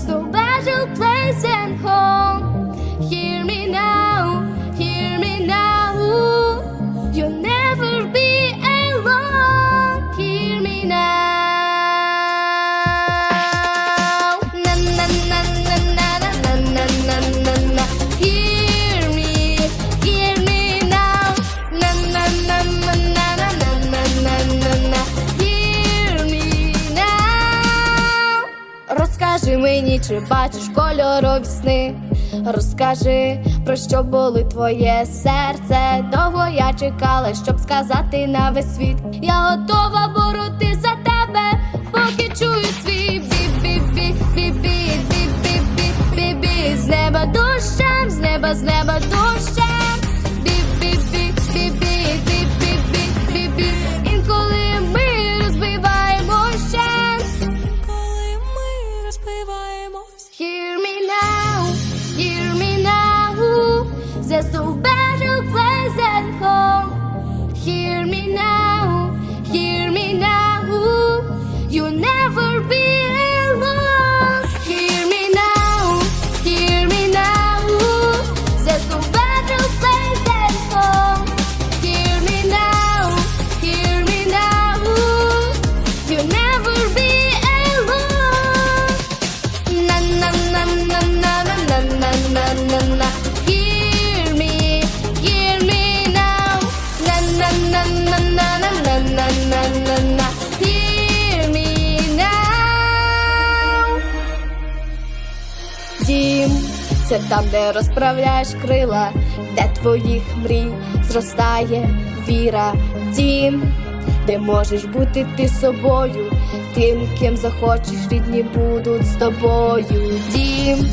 estou. Нині, чи бачиш кольорові сни? Розкажи, про що було твоє серце. Довго я чекала, щоб сказати на весь світ. Я готова бороти за тебе, поки чую свій бі-бі-бі, бі-бі-бі-бі-бі, бі з неба дощем, з неба, з неба дощем. So. the Дім, це там, де розправляєш крила, де твоїх мрій зростає віра. Дім, де можеш бути ти собою, тим, ким захочеш, рідні будуть з тобою. Дім,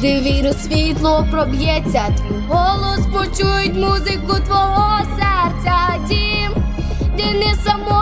де віру світло проб'ється, твій голос почують amor.